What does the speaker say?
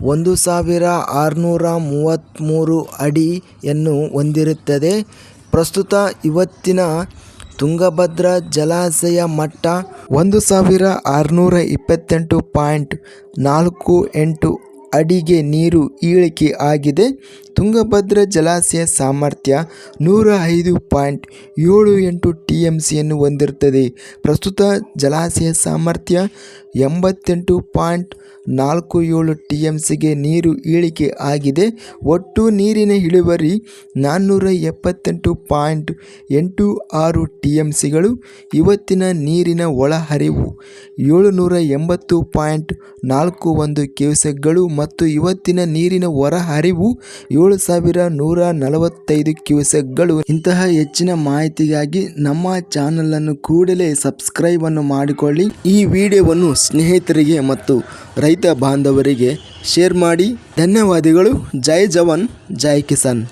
ಒಂದು ಸಾವಿರ ಆರುನೂರ ಮೂವತ್ತ್ಮೂರು ಅಡಿಯನ್ನು ಹೊಂದಿರುತ್ತದೆ. ಪ್ರಸ್ತುತ ಇವತ್ತಿನ ತುಂಗಭದ್ರಾ ಜಲಾಶಯ ಮಟ್ಟ ಒಂದು ಸಾವಿರ ಆರುನೂರ ಇಪ್ಪತ್ತೆಂಟು ಪಾಯಿಂಟ್ ನಾಲ್ಕು ಎಂಟು ಅಡಿಗೆ ನೀರು ಇಳಿಕೆ ಆಗಿದೆ. ತುಂಗಭದ್ರ ಜಲಾಶಯ ಸಾಮರ್ಥ್ಯ ನೂರ ಐದು ಪಾಯಿಂಟ್ ಏಳು ಎಂಟು ಟಿ ಎಂ ಸಿಯನ್ನು ಹೊಂದಿರುತ್ತದೆ. ಪ್ರಸ್ತುತ ಜಲಾಶಯ ಸಾಮರ್ಥ್ಯ ಎಂಬತ್ತೆಂಟು ಪಾಯಿಂಟ್ ನಾಲ್ಕು ಏಳು ಟಿ ಎಂ ಸಿಗೆ ನೀರು ಇಳಿಕೆ ಆಗಿದೆ. ಒಟ್ಟು ನೀರಿನ ಇಳುವರಿ ನಾನ್ನೂರ ಎಪ್ಪತ್ತೆಂಟು ಪಾಯಿಂಟ್ ಎಂಟು ಆರು ಟಿ ಎಂ ಸಿಗಳು ಇವತ್ತಿನ ನೀರಿನ ಒಳಹರಿವು ಏಳುನೂರ ಎಂಬತ್ತು ಪಾಯಿಂಟ್ ನಾಲ್ಕು ಒಂದು ಕ್ಯೂಸೆಕ್ಗಳು ಮತ್ತು ಇವತ್ತಿನ ನೀರಿನ ಹೊರಹರಿವು ಏಳು ಸಾವಿರ ನೂರ ನಲವತ್ತೈದು ಕ್ಯೂಸೆಕ್ಗಳು. ಇಂತಹ ಹೆಚ್ಚಿನ ಮಾಹಿತಿಗಾಗಿ ನಮ್ಮ ಚಾನಲನ್ನು ಕೂಡಲೇ ಸಬ್ಸ್ಕ್ರೈಬ್ ಅನ್ನು ಮಾಡಿಕೊಳ್ಳಿ. ಈ ವಿಡಿಯೋವನ್ನು ಸ್ನೇಹಿತರಿಗೆ ಮತ್ತು ರೈತ ಬಾಂಧವರಿಗೆ ಶೇರ್ ಮಾಡಿ. ಧನ್ಯವಾದಗಳು. ಜೈ ಜವಾನ್, ಜೈ ಕಿಸಾನ್.